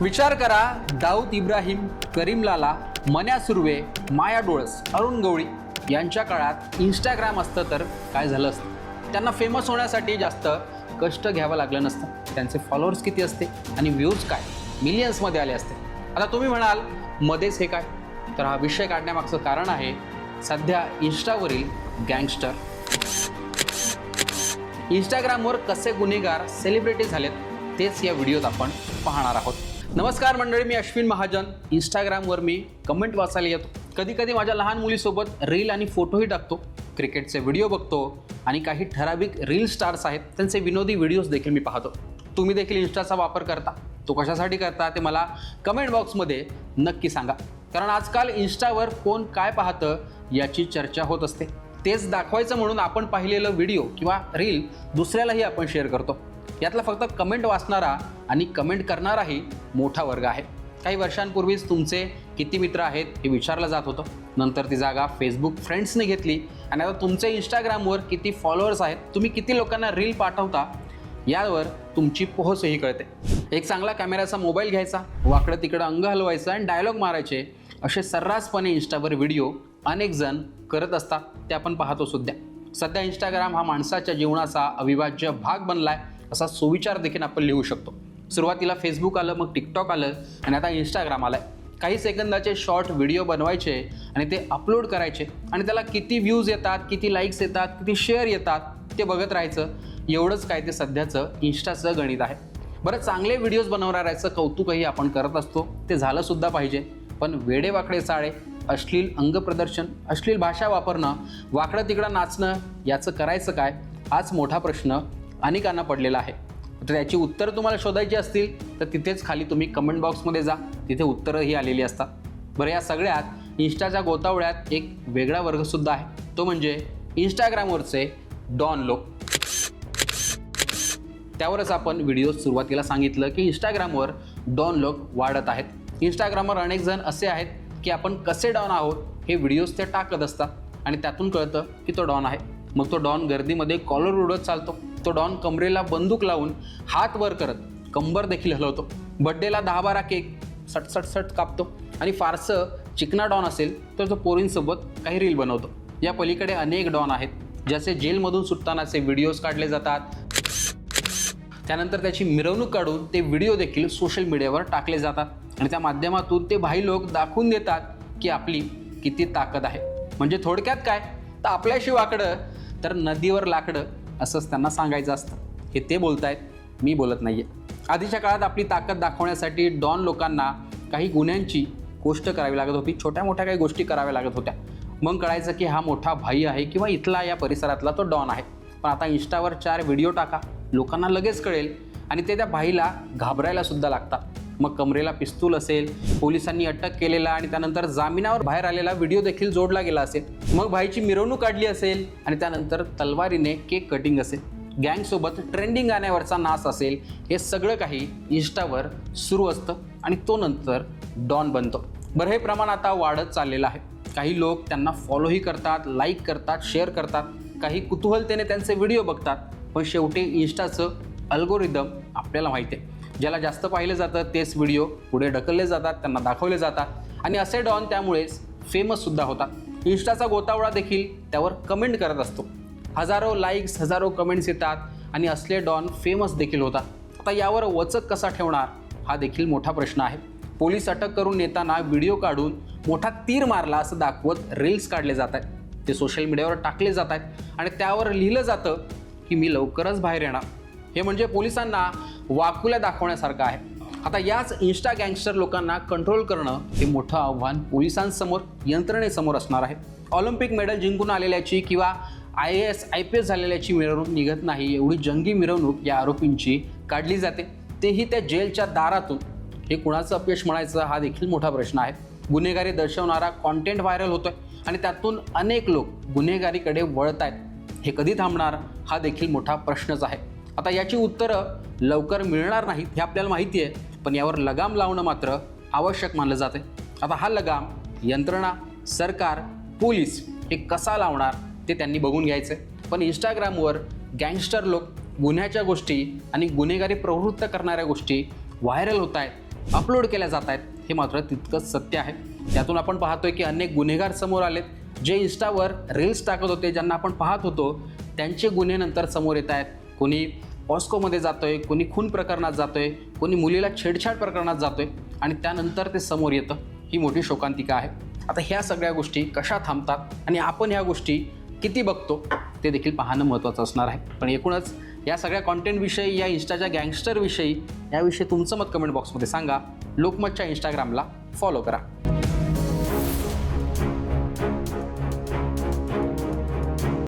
विचार करा दाऊद इब्राहिम करीम लाला मन्या सुर्वे माया डोळस अरुण गवळी यांच्या काळात इंस्टाग्राम असतं तर काय झालं असतं? त्यांना फेमस होण्यासाठी जास्त कष्ट घ्यावं लागलं नसतं. त्यांचे फॉलोअर्स किती असते आणि व्ह्यूज काय? मिलियन्समध्ये आले असते. आता तुम्ही म्हणाल मध्येच हे काय? तर हा विषय काढण्यामागचं कारण आहे सध्या इन्स्टावरील गँगस्टर इंस्टाग्रामवर कसे गुन्हेगार सेलिब्रिटी झालेत तेच या व्हिडिओत आपण पाहणार आहोत. नमस्कार मंडळी मी अश्विन महाजन. इंस्टाग्रामवर मी कमेंट वाचायला येतो. कधी कधी माझ्या लहान मुलीसोबत रील आणि फोटोही टाकतो. क्रिकेटचे व्हिडिओ बघतो आणि काही ठराविक रील स्टार्स आहेत त्यांचे विनोदी व्हिडिओज देखील मी पाहतो. तुम्ही देखील इन्स्टाचा वापर करता. तो कशासाठी करता ते मला कमेंट बॉक्समध्ये नक्की सांगा. कारण आजकाल इन्स्टावर कोण काय पाहतं याची चर्चा होत असते. तेच दाखवायचं म्हणून आपण पाहिलेलं व्हिडिओ किंवा रील दुसऱ्यालाही आपण शेअर करतो. यातला फक्त कमेंट वाचणारा आणि कमेंट करणाराही मोठा वर्ग आहे. काही वर्षांपूर्वीच तुमचे किती मित्र आहेत हे विचारलं जात होतं. नंतर ती जागा फेसबुक फ्रेंड्सने घेतली आणि आता तुमचे इंस्टाग्रामवर किती फॉलोअर्स आहेत तुम्ही किती लोकांना रील पाठवता यावर तुमची पोहोचही कळते. एक चांगला कॅमेऱ्याचा मोबाईल घ्यायचा वाकडं तिकडं अंग हलवायचं आणि डायलॉग मारायचे असे सर्रासपणे इन्स्टावर व्हिडिओ अनेक जण करत असतात ते आपण पाहतो सध्या. सध्या इंस्टाग्राम हा माणसाच्या जीवनाचा अविभाज्य भाग बनला आहे असा सुविचार देखील आपण लिहू शकतो. सुरुवातीला फेसबुक आलं मग टिकटॉक आलं आणि आता इंस्टाग्राम आलं काही सेकंदाचे शॉर्ट व्हिडिओ बनवायचे आणि ते अपलोड करायचे आणि त्याला किती व्ह्यूज येतात किती लाईक्स येतात किती शेअर येतात ते बघत राहायचं. एवढंच काय ते सध्याचं इन्स्टाचं गणित आहे. बरं चांगले व्हिडिओज बनवणाऱ्याचं कौतुकही आपण करत असतो. ते झालंसुद्धा पाहिजे. पण वेडेवाकडे चाळे अश्लील अंगप्रदर्शन अश्लील भाषा वापरणं वाकडं तिकडं नाचणं याचं करायचं काय? हाच मोठा प्रश्न अनेकांना पडलेला आहे. तर याची उत्तरं तुम्हाला शोधायची असतील तर तिथेच खाली तुम्ही कमेंट बॉक्समध्ये जा. तिथे उत्तरंही आलेली असतात. बरं या सगळ्यात इन्स्टाच्या गोतावळ्यात एक वेगळा वर्गसुद्धा आहे. तो म्हणजे इंस्टाग्रामवरचे डॉन लोक त्यावरच आपण व्हिडिओ सुरुवातीला सांगितलं की इंस्टाग्रामवर डॉन लोक वाढत आहेत. इंस्टाग्रामवर अनेक जण असे आहेत की आपण कसे डॉन आहोत हे व्हिडिओज ते टाकत असतात. आणि त्यातून कळतं की तो डॉन आहे. मग तो डॉन गर्दीमध्ये कॉलर उडत चालतो. तो डॉन कमरेला बंदूक लावून हात वर करत कंबर देखील हलवतो. बड्डेला दहा बारा केक सटसट सट सट कापतो. आणि फारसं चिकना डॉन असेल तर तो पोरींसोबत काही रील बनवतो. या पलीकडे अनेक डॉन आहेत ज्याचे जेलमधून सुटतानाचे व्हिडिओज काढले जातात. त्यानंतर त्याची मिरवणूक काढून ते व्हिडिओ देखील सोशल मीडियावर टाकले जातात. आणि त्या माध्यमातून ते भाई लोक दाखवून देतात की आपली किती ताकद आहे. म्हणजे थोडक्यात काय? तर आपल्याशी वाकडं तर नदीवर लाकडं असंच त्यांना सांगायचं असतं. हे ते बोलतायत मी बोलत नाही आहे आधीच्या काळात आपली ताकद दाखवण्यासाठी डॉन लोकांना काही गुन्ह्यांची गोष्ट करावी लागत होती छोट्या मोठ्या काही गोष्टी कराव्या लागत होत्या. मग कळायचं की हा मोठा भाई आहे किंवा इथला या परिसरातला तो डॉन आहे. पण आता इंस्टावर चार व्हिडिओ टाका लोकांना लगेच कळेल आणि ते त्या भाईला घाबरायला सुद्धा लागतात. मग कमरेला पिस्तूल असेल पोलिसांनी अटक केलेला आणि त्यानंतर जामिनावर बाहेर आलेला व्हिडिओ देखील जोडला गेला असेल. मग भाईची मिरवणूक काढली असेल आणि त्यानंतर तलवारीने केक कटिंग असेल. गँगसोबत ट्रेंडिंग गाण्यावरचा नाच असेल हे सगळं काही इन्स्टावर सुरू असतं आणि तो नंतर डॉन बनतो. बरं हे प्रमाण आता वाढत चाललेलं आहे. काही लोक त्यांना फॉलोही करतात लाईक करतात शेअर करतात. काही कुतूहलतेने त्यांचे व्हिडिओ बघतात. पण शेवटी इन्स्टाचं अल्गोरिदम आपल्याला माहिती आहे. ज्याला जास्त पाहिलं जातं तेच व्हिडिओ पुढे ढकलले जातात त्यांना दाखवले जातात. आणि असे डॉन त्यामुळेच फेमससुद्धा होतात. इन्स्टाचा गोतावळा देखील त्यावर कमेंट करत असतो. हजारो लाईक्स हजारो कमेंट्स येतात आणि असले डॉन फेमस देखील होतात. आता यावर वचक कसा ठेवणार हा देखील मोठा प्रश्न आहे. पोलीस अटक करून नेताना व्हिडिओ काढून मोठा तीर मारला असं दाखवत रील्स काढले जात आहेत. ते सोशल मीडियावर टाकले जात आहेत. आणि त्यावर लिहिलं जातं की मी लवकरच बाहेर येणार. हे म्हणजे पोलिसांना वाकुल्या दाखवण्यासारखं आहे. आता याच इन्स्टा गँगस्टर लोकांना कंट्रोल करणं हे मोठं आव्हान पोलिसांसमोर यंत्रणेसमोर असणार आहे. ऑलिम्पिक मेडल जिंकून आलेल्याची किंवा I A S I P S झालेल्याची मिरवणूक निघत नाही एवढी जंगी मिरवणूक या आरोपींची काढली जाते. तेही त्या जेलच्या दारातून. हे कुणाचं अपयश म्हणायचं हा देखील मोठा प्रश्न आहे. गुन्हेगारी दर्शवणारा कॉन्टेंट व्हायरल होतोय आणि त्यातून अनेक लोक गुन्हेगारीकडे वळत आहेत हे कधी थांबणार हा देखील मोठा प्रश्नच आहे. आता याची उत्तरं लवकर मिळणार नाहीत हे आपल्याला माहिती आहे पण यावर लगाम लावणं मात्र आवश्यक मानलं जाते आता हा लगाम यंत्रणा सरकार पोलीस हे कसा लावणार ते त्यांनी बघून घ्यायचं पण इंस्टाग्रामवर गँगस्टर लोक गुन्ह्याच्या गोष्टी आणि गुन्हेगारी प्रवृत्त करणाऱ्या गोष्टी व्हायरल होत आहेत अपलोड केल्या जात आहेत हे मात्र तितकंच सत्य आहे. त्यातून आपण पाहतोय की अनेक गुन्हेगार समोर आलेत जे इंस्टावर रील्स टाकत होते ज्यांना आपण पाहत होतो त्यांचे गुन्हे नंतर समोर येत आहेत. कोणी पॉस्कोमध्ये आहे कोणी खून प्रकरणात जातो आहे कोणी मुलीला छेडछाड प्रकरणात जातो आहे आणि त्यानंतर ते समोर येतं. ही मोठी शोकांतिका आहे. आता ह्या सगळ्या गोष्टी कशा थांबतात आणि आपण ह्या गोष्टी किती बघतो ते देखील पाहणं महत्त्वाचं असणार आहे. पण एकूणच या सगळ्या कॉन्टेंटविषयी या इन्स्टाच्या गँगस्टरविषयी याविषयी तुमचं मत कमेंट बॉक्समध्ये सांगा. लोकमतच्या इंस्टाग्रामला फॉलो करा.